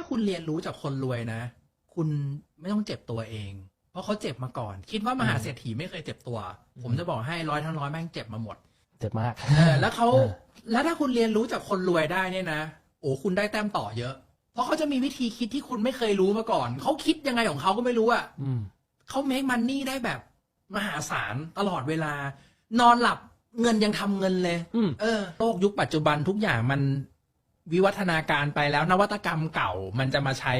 าคุณเรียนรู้จากคนรวยนะ คุณไม่ต้องเจ็บตัวเอง เพราะเขาเจ็บมาก่อน คิดว่ามหาเศรษฐีไม่เคยเจ็บตัว ผมจะบอกให้ร้อยทั้งร้อยแม่งเจ็บมาหมด เจ็บมากเออแล้วเขาเออแล้วถ้าคุณเรียนรู้จากคนรวยได้เนี่ยนะโอ้คุณได้แต้มต่อเยอะ เพราะเขาจะมีวิธีคิดที่คุณไม่เคยรู้มาก่อน เขาคิดยังไงของเขาก็ไม่รู้อะอืมเขาเมคมันนี่ได้แบบมหาศาลตลอดเวลา นอนหลับเงินยังทำเงินเลยอืมเออ โลกยุคปัจจุบันทุกอย่างมัน วิวัฒนาการไปแล้วนวัตกรรมเก่ามันจะมาใช้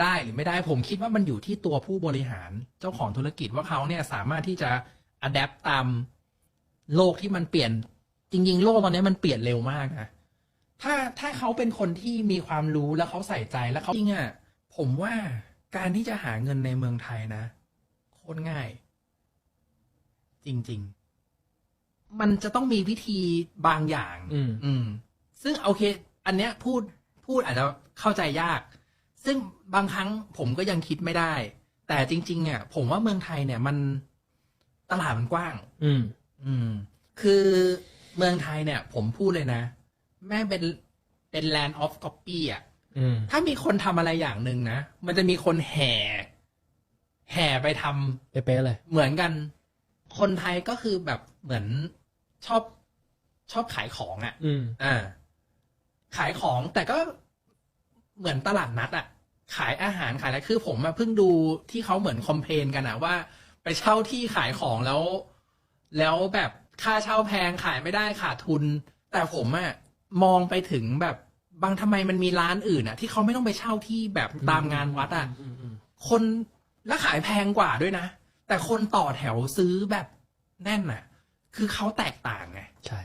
ได้หรือไม่ได้ผมคิดว่ามันอยู่ที่ตัวผู้บริหารเจ้าของธุรกิจว่าเขาเนี่ยสามารถที่จะอัดแอปตามโลกที่มันเปลี่ยน จริง ๆ โลกตอนนี้มันเปลี่ยนเร็วมากนะถ้าถ้าเขาเป็นคนที่มีความรู้แล้วเขาใส่ใจแล้วเขาจริงอะผมว่าการที่จะหาเงินในเมืองไทยนะโคตรง่าย จริง ๆ มันจะต้องมีวิธีบางอย่าง อืม อืม ซึ่งโอเค อันเนี้ยพูดพูดอาจจะเข้าใจยาก ซึ่งบางครั้งผมก็ยังคิดไม่ได้ แต่จริงๆอะผมว่าเมืองไทยเนี่ยมันตลาดมันกว้าง อืม อืม คือเมืองไทยเนี่ย ผมพูดเลยนะ แม่งเป็นเป็น land of copy อะอืมถ้ามีคนทำอะไรอย่างหนึ่งนะ มันจะมีคนแห่ แห่ไปทำเป๊ะๆเลยเหมือนกัน คนไทยก็คือแบบเหมือนชอบชอบขายของอะ่ะ อืม อ่า ขายของแต่ก็เหมือนตลาดนัดอะขายอาหารขายอะไรคือผมมาเพิ่งดูที่เขาเหมือนคอมเพลนกันอะว่า ไปเช่าที่ขายของแล้ว แล้วแบบค่าเช่าแพงขายไม่ได้ขาดทุน แต่ผมอะมองไปถึงแบบบางทำไมมันมีร้านอื่นอะที่เขาไม่ต้องไปเช่าที่แบบตามงานวัดอะคนแล้วขายแพงกว่าด้วยนะ แต่คนต่อแถวซื้อแบบแน่นน่ะคือเขาแตกต่างไงใช่